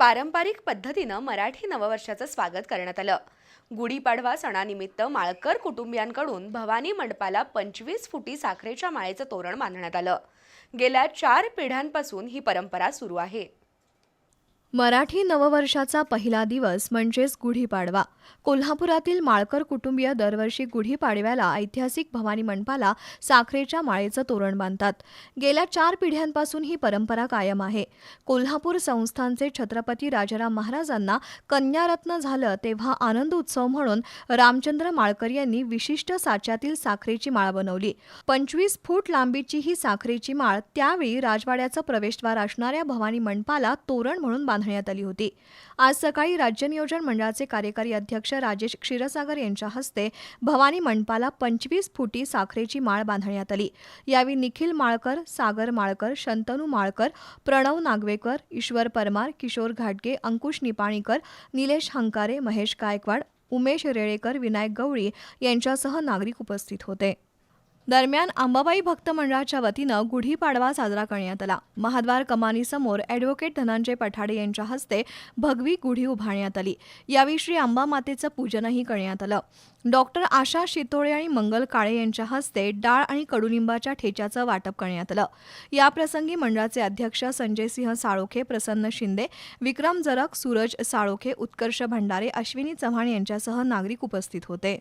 पारंपरिक पद्धतीनं मराठी नववर्षाचं स्वागत करण्यात आलं. गुढीपाडवा सणानिमित्त माळकर कुटुंबियांकडून भवानी मंडपाला पंचवीस फुटी साखरेच्या माळेचं तोरण बांधण्यात आलं. गेल्या चार पिढ्यांपासून ही परंपरा सुरू आहे. मराठी नववर्षाचा पहिला दिवस म्हणजेच गुढीपाडवा कोल्हापुरातील माळकर कुटुंबीय दरवर्षी गुढीपाडव्याला ऐतिहासिक भवानी मंडपाला साखरेच्या माळेचं तोरण बांधतात. गेल्या चार पिढ्यांपासून ही परंपरा कायम आहे. कोल्हापूर संस्थानचे छत्रपती राजाराम महाराजांना कन्यारत्न झालं तेव्हा आनंद उत्सव म्हणून रामचंद्र माळकर यांनी विशिष्ट साच्यातील साखरेची माळ बनवली. पंचवीस फूट लांबीची ही साखरेची माळ त्यावेळी राजवाड्याचं प्रवेशद्वार असणाऱ्या भवानी मंडपाला तोरण म्हणून बांधण्यात आली होती. आज सकाळी राज्य नियोजन मंडळाचे कार्यकारी अध्यक्ष राजेश क्षीरसागर यांच्या हस्ते भवानी मंडपाला पंचवीस फुटी साखरेची माळ बांधण्यात आली. यावेळी निखिल माळकर सागर माळकर शंतनू माळकर प्रणव नागवेकर ईश्वर परमार किशोर घाटगे अंकुश निपाणीकर निलेश हंकारे महेश गायकवाड उमेश रेळेकर विनायक गवळी यांच्यासह नागरिक उपस्थित होते. दरम्यान अंबाबाई भक्त मंडळाच्या वतीनं गुढीपाडवा साजरा करण्यात आला. महाद्वार कमानीसमोर ॲडव्होकेट धनंजय पठाडे यांच्या हस्ते भगवी गुढी उभारण्यात आली. यावेळी श्री अंबा मातेचं पूजनही करण्यात आलं. डॉक्टर आशा शितोळे आणि मंगल काळे यांच्या हस्ते डाळ आणि कडुलिंबाच्या ठेच्याचं वाटप करण्यात आलं. याप्रसंगी मंडळाचे अध्यक्ष संजय सिंह साळोखे प्रसन्न शिंदे विक्रम जरक सूरज साळोखे उत्कर्ष भंडारे अश्विनी चव्हाण यांच्यासह नागरिक उपस्थित होते.